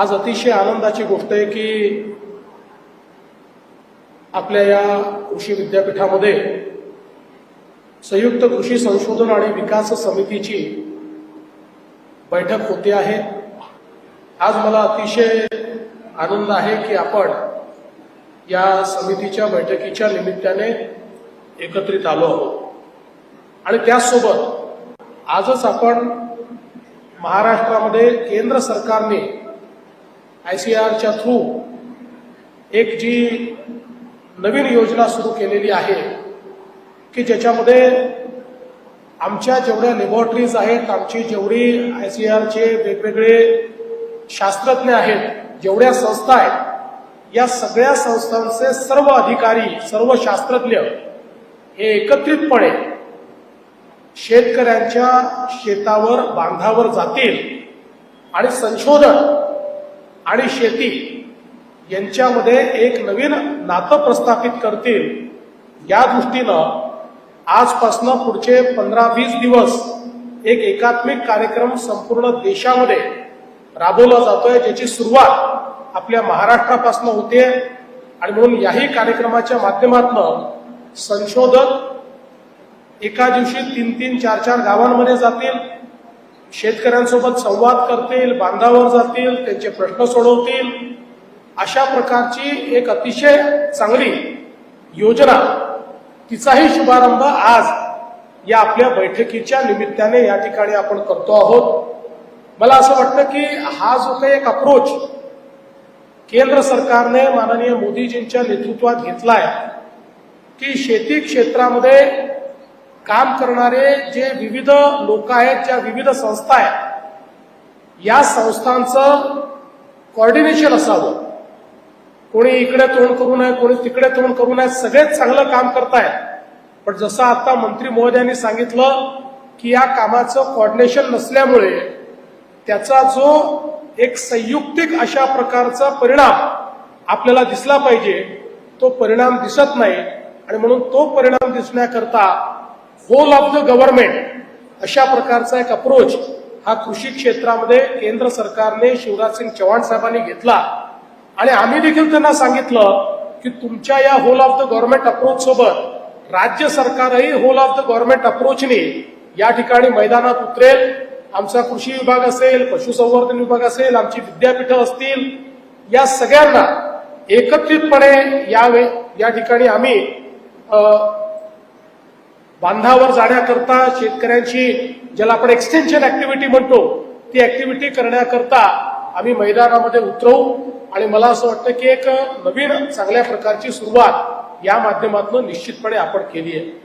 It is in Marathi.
आज अतिशय आनंदाची गोष्ट आहे की आपल्या या कृषी विद्यापीठामध्ये संयुक्त कृषी संशोधन आणि विकास समितीची बैठक होते आहे. आज मला अतिशय आनंद आहे की आपण या समितीच्या बैठकीच्या निमित्ताने एकत्रित आलो आहोत. आणि त्याचसोबत आजच आपण महाराष्ट्रामध्ये केंद्र सरकारने आय सी आरच्या थ्रू एक जी नवीन योजना सुरू केलेली आहे की ज्याच्यामध्ये आमच्या जेवढ्या लॅबॉरेटरीज आहेत आमची जेवढी आय सी आरचे वेगवेगळे शास्त्रज्ञ आहेत जेवढ्या संस्था आहेत या सगळ्या संस्थांचे सर्व अधिकारी सर्व शास्त्रज्ञ हे एकत्रितपणे शेतकऱ्यांच्या शेतावर बांधावर जातील आणि संशोधन आणि शेती यांच्यामध्ये एक नवीन नातं प्रस्थापित करतील या दृष्टीनं आजपासनं पुढचे पंधरा वीस दिवस एक एकात्मिक कार्यक्रम संपूर्ण देशामध्ये राबवला जातोय ज्याची सुरुवात आपल्या महाराष्ट्रापासून होते. आणि म्हणून याही कार्यक्रमाच्या माध्यमातून संशोधक एका दिवशी तीन तीन चार चार गावांमध्ये जातील. शेतकऱ्यांसोबत संवाद करतील बांधावर जातील त्यांचे प्रश्न सोडवतील. अशा प्रकारची एक अतिशय चांगली योजना तिचाही शुभारंभ आज या आपल्या बैठकीच्या निमित्ताने या ठिकाणी आपण करतो आहोत. मला असं वाटतं की हा जो काही एक अप्रोच केंद्र सरकारने माननीय मोदीजींच्या नेतृत्वात घेतलाय की शेती क्षेत्रामध्ये काम करणारे जे विविध लोक आहेत ज्या विविध संस्था आहेत या संस्थांचं कॉर्डिनेशन असावं. कोणी इकडे तोंड करू नये कोणी तिकडे तोंड करू नये सगळेच चांगलं काम करतायत. पण जसं आता मंत्री महोदयांनी सांगितलं की या कामाचं कॉर्डिनेशन नसल्यामुळे त्याचा जो एक संयुक्तिक अशा प्रकारचा परिणाम आपल्याला दिसला पाहिजे तो परिणाम दिसत नाही. आणि म्हणून तो परिणाम दिसण्याकरता होल ऑफ द गव्हर्नमेंट अशा प्रकारचा एक अप्रोच हा कृषी क्षेत्रामध्ये केंद्र सरकारने शिवराज सिंग चव्हाण साहेबांनी घेतला. आणि आम्ही देखील त्यांना सांगितलं की तुमच्या या whole of the government approach सोबत राज्य सरकारही होल ऑफ द गव्हर्नमेंट अप्रोचने या ठिकाणी मैदानात उतरेल. आमचा कृषी विभाग असेल पशुसंवर्धन विभाग असेल आमची विद्यापीठं असतील या सगळ्यांना एकत्रितपणे या या ठिकाणी आम्ही बांधावर जाण्याकरता शेतकऱ्यांची ज्याला आपण एक्सटेन्शन ऍक्टिव्हिटी म्हणतो ती ऍक्टिव्हिटी करण्याकरता आम्ही मैदानामध्ये उतरवू. आणि मला असं वाटतं की एक नवीन चांगल्या प्रकारची सुरुवात या माध्यमातून निश्चितपणे आपण केली आहे.